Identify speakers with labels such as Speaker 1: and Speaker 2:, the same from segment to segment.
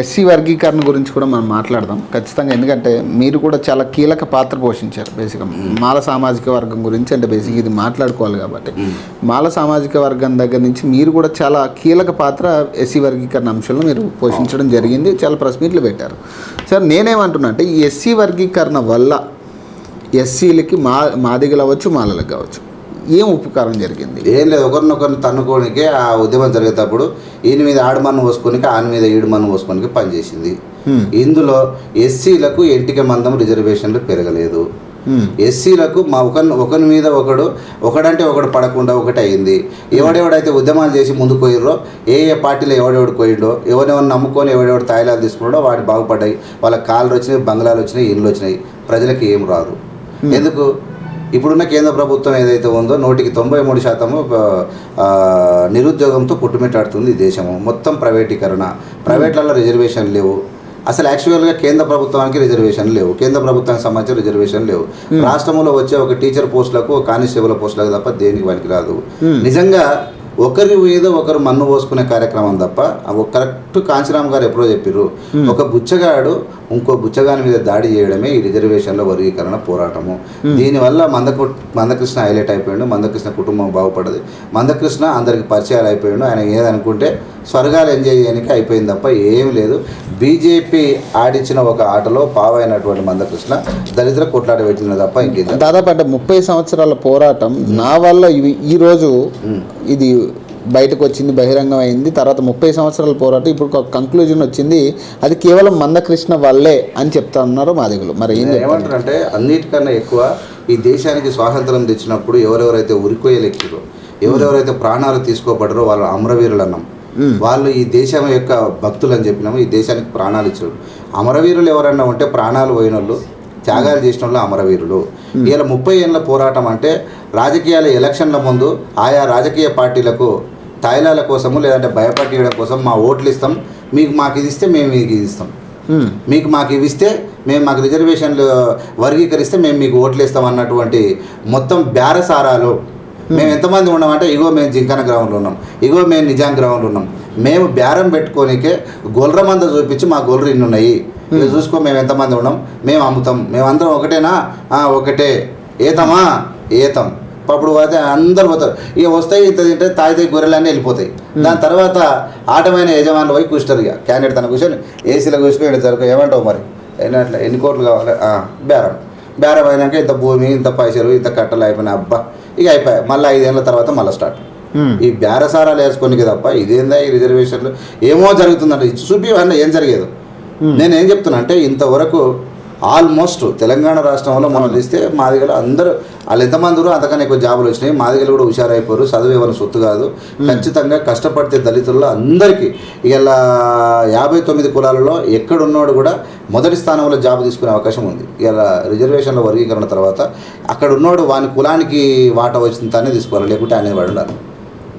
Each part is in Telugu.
Speaker 1: ఎస్సీ వర్గీకరణ గురించి కూడా మనం మాట్లాడదాం. ఖచ్చితంగా ఎందుకంటే మీరు కూడా చాలా కీలక పాత్ర పోషించారు బేసిక్గా. మాల సామాజిక వర్గం గురించి అంటే బేసిక్ ఇది మాట్లాడుకోవాలి కాబట్టి. మాల సామాజిక వర్గం దగ్గర నుంచి మీరు కూడా చాలా కీలక పాత్ర ఎస్సీ వర్గీకరణ అంశంలో మీరు పోషించడం జరిగింది. చాలా ప్రెస్ మీట్లు పెట్టారు. సార్ నేనేమంటున్నా అంటే ఈ ఎస్సీ వర్గీకరణ వల్ల ఎస్సీలకి మా మాదిగలు అవ్వచ్చు మాలలకు కావచ్చు ఏం ఉపకారం జరిగింది?
Speaker 2: ఏం లేదు ఒకరినొకరిని తన్నుకోనికే ఆ ఉద్యమం జరిగేటప్పుడు ఈయన మీద ఆడమన్ను పోసుకోనికి ఆయన మీద ఈడుమన్ను పోసుకోనికి పనిచేసింది. ఇందులో ఎస్సీలకు ఎంటిక మందం రిజర్వేషన్లు పెరగలేదు. ఎస్సీలకు మా ఒకరి ఒకరి మీద ఒకడు ఒకడంటే ఒకడు పడకుండా ఒకటి అయింది. ఎవడెవడైతే ఉద్యమాలు చేసి ముందుకు పోయిర్రో ఏ ఏ పార్టీలో ఎవడెవడు పోయిండో ఎవరెవరు నమ్ముకొని ఎవడెవడు తాయిలాలు తీసుకున్నాడో వాడు బాగుపడ్డాయి. వాళ్ళ కాళ్ళు వచ్చినాయి బంగ్లాలు వచ్చినాయి ఇండ్లు వచ్చినాయి. ప్రజలకు ఏం రాదు. ఎందుకు? ఇప్పుడున్న కేంద్ర ప్రభుత్వం ఏదైతే ఉందో నూటికి తొంభై మూడు శాతము నిరుద్యోగంతో పుట్టుమిట్టాడుతుంది ఈ దేశము. మొత్తం ప్రైవేటీకరణ. ప్రైవేట్లలో రిజర్వేషన్ లేవు. అసలు యాక్చువల్గా కేంద్ర ప్రభుత్వానికి రిజర్వేషన్ లేవు. కేంద్ర ప్రభుత్వానికి సంబంధించిన రిజర్వేషన్ లేవు. రాష్ట్రంలో వచ్చే ఒక టీచర్ పోస్టులకు కానిస్టేబుల్ పోస్టులకు తప్ప దేనికి పనికిరాదు. నిజంగా ఒకరి మీద ఒకరు మన్ను పోసుకునే కార్యక్రమం తప్ప ఒక కరెక్ట్ కాంచరామ్ గారు ఎప్పుడో చెప్పారు ఒక బుచ్చగాడు ఇంకో బుచ్చగాని మీద దాడి చేయడమే ఈ రిజర్వేషన్ల వర్గీకరణ పోరాటము. దీనివల్ల మందకు మందకృష్ణ హైలైట్ అయిపోయాడు మందకృష్ణ కుటుంబం బాగుపడదు మందకృష్ణ అందరికి పరిచయాలు అయిపోయాడు. ఆయన ఏదనుకుంటే స్వర్గాలు ఎంజాయ్ చేయడానికి అయిపోయింది తప్ప ఏం లేదు. బీజేపీ ఆడించిన ఒక ఆటలో పావైనటువంటి మందకృష్ణ దళితుల కొట్లాట పెట్టిన తప్ప ఇంకేం
Speaker 1: దాదాపు అంటే ముప్పై సంవత్సరాల పోరాటం నా వల్ల ఇవి ఈ రోజు ఇది బయటకు వచ్చింది బహిరంగం అయింది. తర్వాత ముప్పై సంవత్సరాల పోరాటం ఇప్పుడు ఒక కంక్లూజన్ వచ్చింది. అది కేవలం మందకృష్ణ వల్లే అని చెప్తా ఉన్నారు మాదిగులు. మరి ఏం
Speaker 2: ఏమంటారంటే అన్నిటికన్నా ఎక్కువ ఈ దేశానికి స్వాతంత్రం తెచ్చినప్పుడు ఎవరెవరైతే ఉరికోయలెక్కిరో ఎవరెవరైతే ప్రాణాలు తీసుకోబడరో వాళ్ళు అమరవీరులు అన్నాం వాళ్ళు ఈ దేశం యొక్క భక్తులు అని చెప్పినాము ఈ దేశానికి ప్రాణాలు ఇచ్చారు అమరవీరులు ఎవరన్నా ఉంటే ప్రాణాలు పోయిన వాళ్ళు త్యాగాలు చేసిన వాళ్ళు అమరవీరులు ఇలా ముప్పై ఏళ్ళ పోరాటం అంటే రాజకీయాల ఎలక్షన్ల ముందు ఆయా రాజకీయ పార్టీలకు తాయిలాల కోసము లేదంటే భయపట్టియడం కోసం మా ఓట్లు ఇస్తాం మీకు మాకు ఇది ఇస్తే మేము మీకు ఇది ఇస్తాం. మీకు మాకు ఇవి ఇస్తే మేము మాకు రిజర్వేషన్లు వర్గీకరిస్తే మేము మీకు ఓట్లు ఇస్తాం అన్నటువంటి మొత్తం బేరసారాలు మేము ఎంతమంది ఉన్నామంటే ఇగో మేము జింకన గ్రౌండ్లో ఉన్నాం. ఇగో మేము నిజాం గ్రౌండ్లో ఉన్నాం. మేము బేరం పెట్టుకోనికే గొల్ర మంద చూపించి మా గొల్లు ఇన్ని ఉన్నాయి ఇక చూసుకో మేము ఎంతమంది ఉన్నాం? మేము అమ్ముతాం. మేము అందరం ఒకటేనా? ఒకటే. ఏతమా? ఏతం. అప్పుడు పోతే అందరు పోతారు. ఇక వస్తాయి ఇంత తింటే తాగితే గొర్రెలన్నీ వెళ్ళిపోతాయి. దాని తర్వాత ఆటమైన యజమానులు పోయి కూర్చుంటారు ఇక క్యాండిడేట్ తన కూర్చొని ఏసీలో కూర్చుని జరుగు ఏమంటావు మరి? ఎన్ని కోట్లు కావాలి? బేరం బేరం అయినాక ఇంత భూమి ఇంత పైసలు ఇంత కట్టలు అయిపోయినాయి. అబ్బా. ఇక అయిపోయాయి మళ్ళీ ఐదేళ్ళ తర్వాత మళ్ళీ స్టార్ట్. ఈ బేరసారాలు వేసుకోనికి తప్ప ఇదేందా ఈ రిజర్వేషన్లు ఏమో జరుగుతుందంట చూపి అన్న ఏం జరిగేది. నేను ఏం చెప్తున్నా అంటే ఇంతవరకు ఆల్మోస్ట్ తెలంగాణ రాష్ట్రంలో మనం చూస్తే మాదిగలు అందరూ వాళ్ళు ఎంతమంది ఉన్నారు అంతకన్నా ఎక్కువ జాబులు వచ్చినాయి. మాదిగలు కూడా హుషారైపోయారు. చదువు ఏమైనా సొత్తు కాదు. ఖచ్చితంగా కష్టపడితే దళితుల్లో అందరికీ ఇలా యాభై తొమ్మిది కులాలలో ఎక్కడున్నాడు కూడా మొదటి స్థానంలో జాబ్ తీసుకునే అవకాశం ఉంది. ఇలా రిజర్వేషన్ల వర్గీకరణ తర్వాత అక్కడ ఉన్నోడు వాని కులానికి వాటా వచ్చిన తానే తీసుకోవాలి. లేకుంటే అనేది వాడు ఉండాలి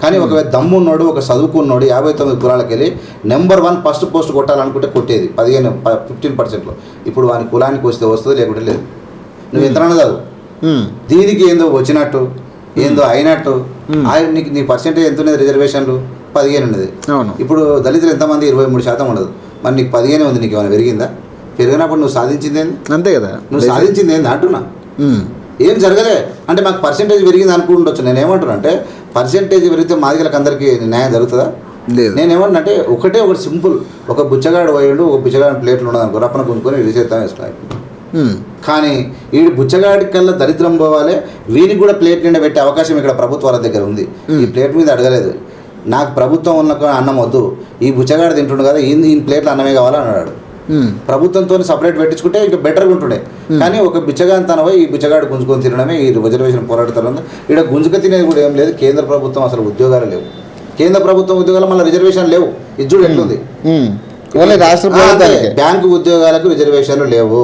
Speaker 2: కానీ ఒకవేళ దమ్మున్నోడు ఒక చదువుకున్నోడు యాభై తొమ్మిది కులాలకు వెళ్ళి నెంబర్ వన్ ఫస్ట్ పోస్ట్ కొట్టాలనుకుంటే కొట్టేది పదిహేను ఫిఫ్టీన్ పర్సెంట్లో. ఇప్పుడు వాని కులానికి వస్తే వస్తుంది లేకుంటే లేదు. నువ్వు ఎంతనన్నా చదువు.
Speaker 1: హ్మ్.
Speaker 2: దీనికి ఏందో వచ్చినట్టు ఏందో అయినట్టు. నీకు నీ పర్సెంటేజ్ ఎంత ఉన్నది రిజర్వేషన్లు పదిహేను ఉన్నది.
Speaker 1: అవును.
Speaker 2: ఇప్పుడు దళితులు ఎంతమంది? ఇరవై మూడు శాతం ఉండదు. మరి నీకు పదిహేనే ఉంది నీకు ఏమైనా పెరిగిందా? పెరిగినప్పుడు నువ్వు సాధించింది ఏంది?
Speaker 1: అంతే కదా.
Speaker 2: నువ్వు సాధించింది ఏంది? అంటున్నా. ఏం జరగలే? అంటే మాకు పర్సెంటేజ్ పెరిగింది అనుకుంటుండొచ్చు నేను ఏమంటున్నా అంటే పర్సెంటేజ్ పెరిగితే మాదిగలకు అందరికీ న్యాయం జరుగుతుందా?
Speaker 1: లేదు.
Speaker 2: నేను ఏమంటున్నా ఒకటే ఒకటి సింపుల్. ఒక బుచ్చగాడు పోయిండు ఒక బుచ్చగాడి ప్లేట్లు ఉన్నది అనుకో రప్పన గుంజుకొని రిసేద్దాం వేసుకున్నాయి
Speaker 1: హ్మ్.
Speaker 2: కానీ వీడి బుచ్చగాడి కల్లా దరిద్రం పోవాలి వీనికి కూడా ప్లేట్ నిండా పెట్టే అవకాశం ఇక్కడ ప్రభుత్వాల దగ్గర ఉంది. ఈ ప్లేట్ మీద అడగలేదు. నాకు ప్రభుత్వం ఉన్న అన్నం వద్దు. ఈ బుచ్చగాడు తింటుండు కదా ఈ ప్లేట్లు అన్నమే కావాలని అన్నాడు. ప్రభుత్వంతో సపరేట్ పెట్టించుకుంటే ఇంకా బెటర్గా ఉంటుండే. కానీ ఒక బిచ్చగాని తన ఈ బిచ్చగాడు గుంజుకొని తినడమే ఈ రిజర్వేషన్ పోరాడతారు ఇక్కడ గుంజుక తినేది కూడా ఏం లేదు. కేంద్ర ప్రభుత్వం అసలు ఉద్యోగాలు లేవు. కేంద్ర ప్రభుత్వం ఉద్యోగాలు మళ్ళీ రిజర్వేషన్ లేవు. ఇది చూడు ఎట్లుంది.
Speaker 1: ఓన్లీ రాష్ట్ర
Speaker 2: బ్యాంకు ఉద్యోగాలకు రిజర్వేషన్లు లేవు.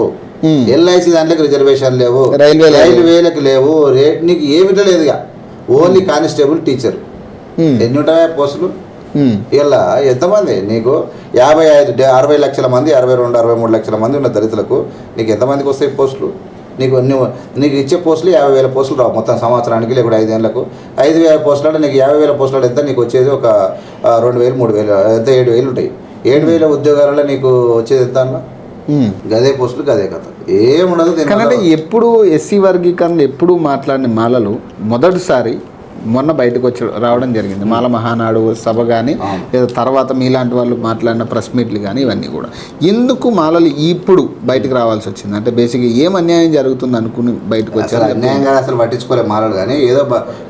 Speaker 2: ఎల్ఐసి దాంట్లోకి రిజర్వేషన్ లేవు.
Speaker 1: రైల్వే.
Speaker 2: రైల్వేలకు లేవు. రేట్ నీకు ఏమిటో లేదుగా ఓన్లీ కానిస్టేబుల్ టీచర్. ఎన్ని ఉంటాయా పోస్టులు. ఇలా ఎంతమంది? నీకు యాభై ఐదు అరవై లక్షల మంది అరవై రెండు అరవై మూడు లక్షల మంది ఉన్న దళితులకు నీకు ఎంతమందికి వస్తాయి పోస్టులు? నీకు నువ్వు నీకు ఇచ్చే పోస్టులు యాభై వేల పోస్టులు రావు మొత్తం సంవత్సరానికి లేకుంటే ఐదేళ్ళకు. ఐదు వేల పోస్టులు అంటే నీకు యాభై వేల పోస్టులు ఎంత? నీకు వచ్చేది ఒక రెండు వేలు మూడు వేలు ఎంత? ఏడు వేలు ఉంటాయి. ఏడు వేల ఉద్యోగాలలో నీకు వచ్చేది ఎంత అన్న?
Speaker 1: ఉమ్.
Speaker 2: గదే పోస్టులు గదే కథ. ఏముండదు వల్ల-
Speaker 1: ఎప్పుడు ఎస్సీ వర్గీకరణ ఎప్పుడు మాట్లాడిన మాలలు మొదటిసారి మొన్న బయటకు వచ్చి రావడం జరిగింది. మాల మహానాడు సభ కానీ. లేదా తర్వాత మీలాంటి వాళ్ళు మాట్లాడిన ప్రెస్ మీట్లు కానీ ఇవన్నీ కూడా. ఎందుకు మాలలు ఇప్పుడు బయటకు రావాల్సి వచ్చింది? అంటే బేసిక్గా ఏం అన్యాయం జరుగుతుంది అనుకుని బయటకు వచ్చారు?
Speaker 2: అన్యాయంగా అసలు పట్టించుకోలే మారాడు కానీ ఏదో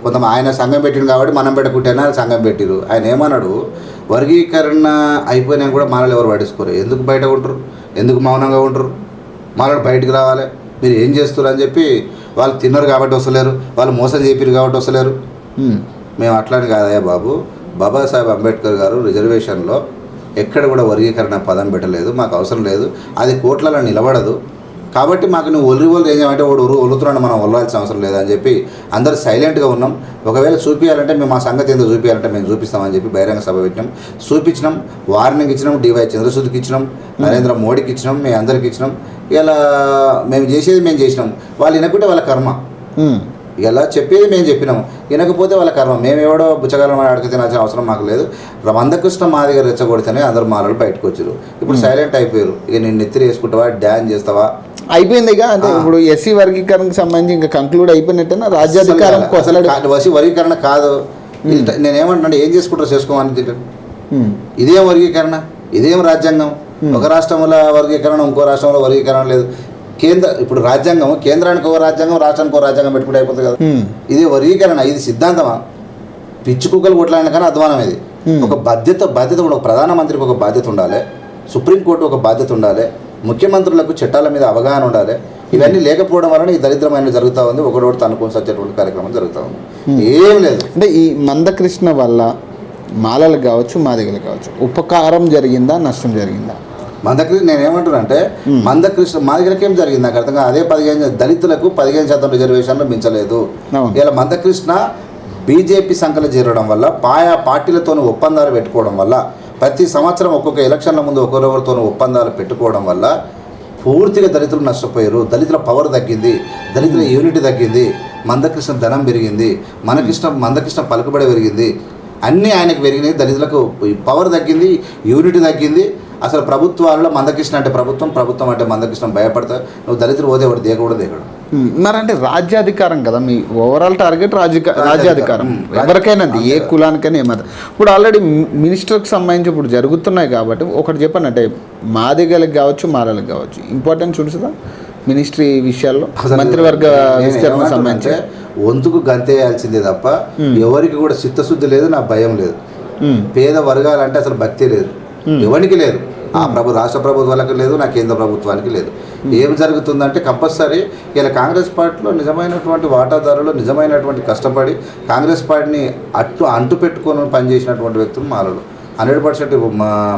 Speaker 2: కొంత ఆయన సంఘం పెట్టిండు కాబట్టి మనం పెట్టకుంటేనే సంఘం పెట్టిరు. ఆయన ఏమన్నాడు వర్గీకరణ అయిపోయినా కూడా మాలలు ఎవరు పట్టించుకోరు. ఎందుకు బయట ఉంటారు? ఎందుకు మౌనంగా ఉంటారు? మాలలు బయటకు రావాలి. మీరు ఏం చేస్తారు అని చెప్పి వాళ్ళు తిన్నారు కాబట్టి వస్తలేరు. వాళ్ళు మోసం చేపిరు కాబట్టి వస్తలేరు. మేము అట్లాంటి కాదయ్యా బాబు. బాబాసాహెబ్ అంబేద్కర్ గారు రిజర్వేషన్లో ఎక్కడ కూడా వర్గీకరణ పదం పెట్టలేదు మాకు అవసరం లేదు. అది కోట్లలో నిలబడదు. కాబట్టి మాకు నువ్వు ఒలి ఒలి ఏం చేయమంటే వాడు ఒలుతున్నాడు మనం ఒలవాల్సిన అవసరం లేదని చెప్పి అందరు సైలెంట్గా ఉన్నాం. ఒకవేళ చూపించాలంటే మేము మా సంగతి ఏందో చూపించాలంటే మేము చూపిస్తామని చెప్పి బహిరంగ సభ పెట్టినాం. చూపించినాం వార్నింగ్ ఇచ్చినాం డివై చంద్రసూద్కి ఇచ్చినాం నరేంద్ర మోడీకి ఇచ్చినాం మేము అందరికి ఇచ్చినాం. ఇలా మేము చేసేది మేము చేసినాం. వాళ్ళు వినకుంటే వాళ్ళ కర్మ. ఇలా చెప్పేది మేము చెప్పినాము. వినకపోతే వాళ్ళ కర్మ. మేము ఎవడో బుచ్చగాలం అడిగితే తినాల్సిన అవసరం మాకు లేదు. మందకృష్ణ మాదిగా రెచ్చగొడితేనే అందరు మాలలు బయటకు వచ్చారు ఇప్పుడు సైలెంట్ అయిపోయారు. ఇక నేను నెత్తిరి వేసుకుంటావా డ్యాన్ చేస్తావా?
Speaker 1: అయిపోయిందిగా అంటే
Speaker 2: ఆ.
Speaker 1: ఇప్పుడు ఎస్సీ వర్గీకరణకు సంబంధించి ఇంకా కంక్లూడ్ అయిపోయినట్టేనా? రాజ్యాధికారం కొసలడు.
Speaker 2: వసి వర్గీకరణ కాదు. ఇది నేనేమంటున్నా ఏం చేసుకుంటారు చేసుకోమని. ఇదేం వర్గీకరణ? ఇదేం రాజ్యాంగం? ఒక రాష్ట్రంలో వర్గీకరణ ఇంకో రాష్ట్రంలో వర్గీకరణ లేదు. కేంద్ర ఇప్పుడు రాజ్యాంగం కేంద్రానికి ఒక రాజ్యాంగం రాష్ట్రానికి ఒక రాజ్యాంగం పెట్టుకుంటే అయిపోతుంది కదా. ఇది వర్గీకరణ ఇది సిద్ధాంతమా? పిచ్చి కుక్కలు కొట్లాడిన కానీ అధ్వానం ఇది. ఒక బాధ్యత బాధ్యత ఒక ప్రధానమంత్రికి ఒక బాధ్యత ఉండాలి. సుప్రీంకోర్టు ఒక బాధ్యత ఉండాలి. ముఖ్యమంత్రులకు చట్టాల మీద అవగాహన ఉండాలి. ఇవన్నీ లేకపోవడం వలన ఈ దరిద్రమైన జరుగుతూ ఉంది. ఒకడోటి తనుకొని సచ్చేటువంటి కార్యక్రమం జరుగుతూ ఉంది. ఏం లేదు.
Speaker 1: అంటే ఈ మందకృష్ణ వల్ల మాలలకు కావచ్చు మాదిగలకు కావచ్చు ఉపకారం జరిగిందా నష్టం జరిగిందా?
Speaker 2: మందకృష్ణ నేను ఏమంటున్నానంటే మందకృష్ణ మాదిగలకి ఏం జరిగింది? నాకు అర్థం అదే పదిహేను దళితులకు పదిహేను శాతం రిజర్వేషన్లు మించలేదు. ఇలా మందకృష్ణ బీజేపీ సంఖ్యలు చేరడం వల్ల పాయా పార్టీలతో ఒప్పందాలు పెట్టుకోవడం వల్ల ప్రతి సంవత్సరం ఒక్కొక్క ఎలక్షన్ల ముందు ఒకరెవరితో ఒప్పందాలు పెట్టుకోవడం వల్ల పూర్తిగా దళితులు నష్టపోయారు. దళితుల పవర్ తగ్గింది దళితుల యూనిటీ తగ్గింది మందకృష్ణ ధనం పెరిగింది మనకృష్ణ మందకృష్ణ పలుకుబడి పెరిగింది. అన్నీ ఆయనకు పెరిగినాయి. దళితులకు పవర్ తగ్గింది యూనిటీ తగ్గింది. అసలు ప్రభుత్వాల్లో మందకృష్ణ అంటే ప్రభుత్వం ప్రభుత్వం అంటే మందకృష్ణ భయపడతా నువ్వు దళితులు పోతే దేకడు
Speaker 1: ఉమ్, మరి అంటే రాజ్యాధికారం కదా మీ ఓవరాల్ టార్గెట్ రాజ్య రాజ్యాధికారం. ఎవరికైనా అది ఏ కులానికైనా ఏమది ఇప్పుడు ఆల్రెడీ మినిస్టర్కి సంబంధించి ఇప్పుడు జరుగుతున్నాయి కాబట్టి ఒకటి చెప్పండి అంటే మాదిగలకు కావచ్చు మాలలకు కావచ్చు ఇంపార్టెన్స్ చూసుదా మినిస్ట్రీ విషయాల్లో మంత్రివర్గ
Speaker 2: నేను
Speaker 1: విస్తరణ
Speaker 2: ఏమంటున్నా
Speaker 1: సంబంధించి.
Speaker 2: వంతుకు గంతేయాల్సిందే తప్ప ఎవరికి కూడా చిత్తశుద్ధి లేదు నా భయం లేదు. పేద వర్గాలంటే అసలు భక్తి లేదు. ఎవరికి లేదు. ఆ ప్రభు రాష్ట్ర ప్రభుత్వాలకు లేదు నా కేంద్ర ప్రభుత్వానికి లేదు. ఏం జరుగుతుందంటే కంపల్సరీ ఇలా కాంగ్రెస్ పార్టీలో నిజమైనటువంటి వాటాదారులు నిజమైనటువంటి కష్టపడి కాంగ్రెస్ పార్టీని అట్టు అంటు పెట్టుకొని పనిచేసినటువంటి వ్యక్తులు మాలలు. హండ్రెడ్ పర్సెంట్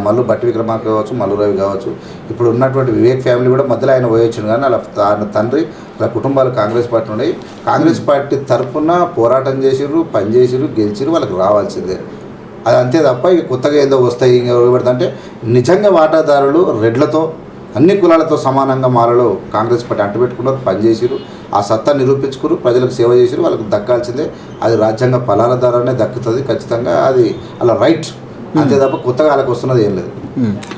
Speaker 2: మల్లు బట్టి విక్రమార్క కావచ్చు మల్లు రవి కావచ్చు. ఇప్పుడు ఉన్నటువంటి వివేక్ ఫ్యామిలీ కూడా మధ్యలో ఆయన పోయొచ్చింది కానీ వాళ్ళ తా- తండ్రి వాళ్ళ కుటుంబాలు కాంగ్రెస్ పార్టీ ఉన్నాయి. కాంగ్రెస్ పార్టీ తరఫున పోరాటం చేసిర్రు పనిచేసిర్రు గెలిచిర్రు వాళ్ళకి రావాల్సిందే. అది అంతే తప్ప ఇక కొత్తగా ఏదో వస్తాయి ఇంకా అంటే నిజంగా వాటాదారులు రెడ్లతో అన్ని కులాలతో సమానంగా మాలలో కాంగ్రెస్ పార్టీ అంటుపెట్టుకున్నారు పనిచేసిరు ఆ సత్తా నిరూపించుకురు ప్రజలకు సేవ చేసిరు వాళ్ళకి దక్కాల్సిందే. అది రాజ్యాంగ ఫలాల ద్వారానే దక్కుతుంది ఖచ్చితంగా అది అలా రైట్. అంతే తప్ప కొత్తగా వాళ్ళకి వస్తున్నది ఏం లేదు.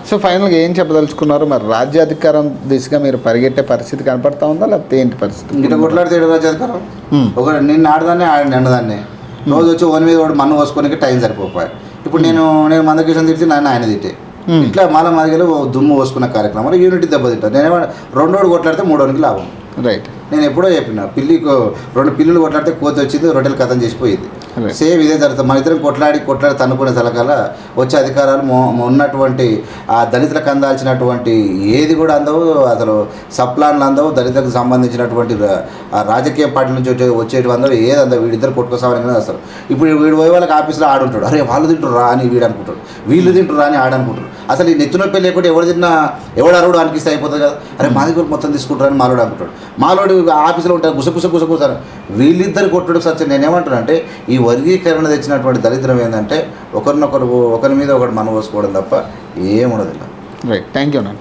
Speaker 1: సో ఫైనల్గా ఏం చెప్పదలుచుకున్నారు? మరి రాజ్యాధికారం దిశగా మీరు పరిగెట్టే పరిస్థితి కనపడతా ఉందా? లేకపోతే ఏంటి పరిస్థితి?
Speaker 2: ఇట్లా కొట్లాడితే రాజ్యాధికారం. ఒక నిన్న ఆడదాన్ని ఆడ నిన్నదాన్ని. రోజు వచ్చి ఓన్ మీద వాడు మన్ను పోసుకోనికి టైం సరిపోపాయి ఇప్పుడు నేను నేను మందకృష్ణ తిట్టి నన్ను ఆయన తిట్టే.
Speaker 1: Hmm.
Speaker 2: ఇట్లా మాల మాదిగలు దుమ్ము పోసుకున్న కార్యక్రమాలు యూనిటీ దెబ్బతింటారు నేనేమో రెండోడు కొట్లాడితే మూడోనికి లాభం.
Speaker 1: రైట్
Speaker 2: నేను ఎప్పుడో చెప్పిన పిల్లి రెండు పిల్లులు కొట్లాడితే కోతి వచ్చింది రొట్టెలు కథం చేసిపోయింది. సేమ్ ఇదే జరుగుతుంది. మన ఇద్దరం కొట్లాడి కొట్లాడి తన్నుకునే తలకాల వచ్చే అధికారాలు మొ- ఉన్నటువంటి ఆ దళితులకు అందాల్సినటువంటి ఏది కూడా అందవు అసలు సప్లాన్లు అందవు దళితులకు సంబంధించినటువంటి రాజకీయ పార్టీ నుంచి వచ్చే వచ్చేటివి అందరూ ఏది అందవు వీడిద్దరు కొట్టుకోసామని అసలు ఇప్పుడు వీడు పోయే వాళ్ళకి ఆఫీస్లో ఆడుంటాడు. అరే వాళ్ళు తింటారు రా అని వీడు అనుకుంటాడు. వీళ్ళు తింటారు రా అని ఆడనుకుంటారు అసలు ఈ నెత్తి నొప్పి లేకుంటే ఎవడు తిన్నా ఎవడు అరుడు అనిపిస్తే అయిపోతుంది కదా. అరే మా దగ్గర మొత్తం తీసుకుంటారని మాలోడు అనుకుంటాడు. మాలోడు ఆఫీస్లో ఉంటారు గుసగుస గుసగుసారు వీళ్ళిద్దరు కొట్టడం సత్యం. నేనేమంటాను అంటే ఈ వర్గీకరణ తెచ్చినటువంటి దరిద్రం ఏంటంటే ఒకరినొకరు ఒకరి మీద ఒకటి మనం తప్ప ఏముండదు.
Speaker 1: రైట్ థ్యాంక్ యూ అన్న.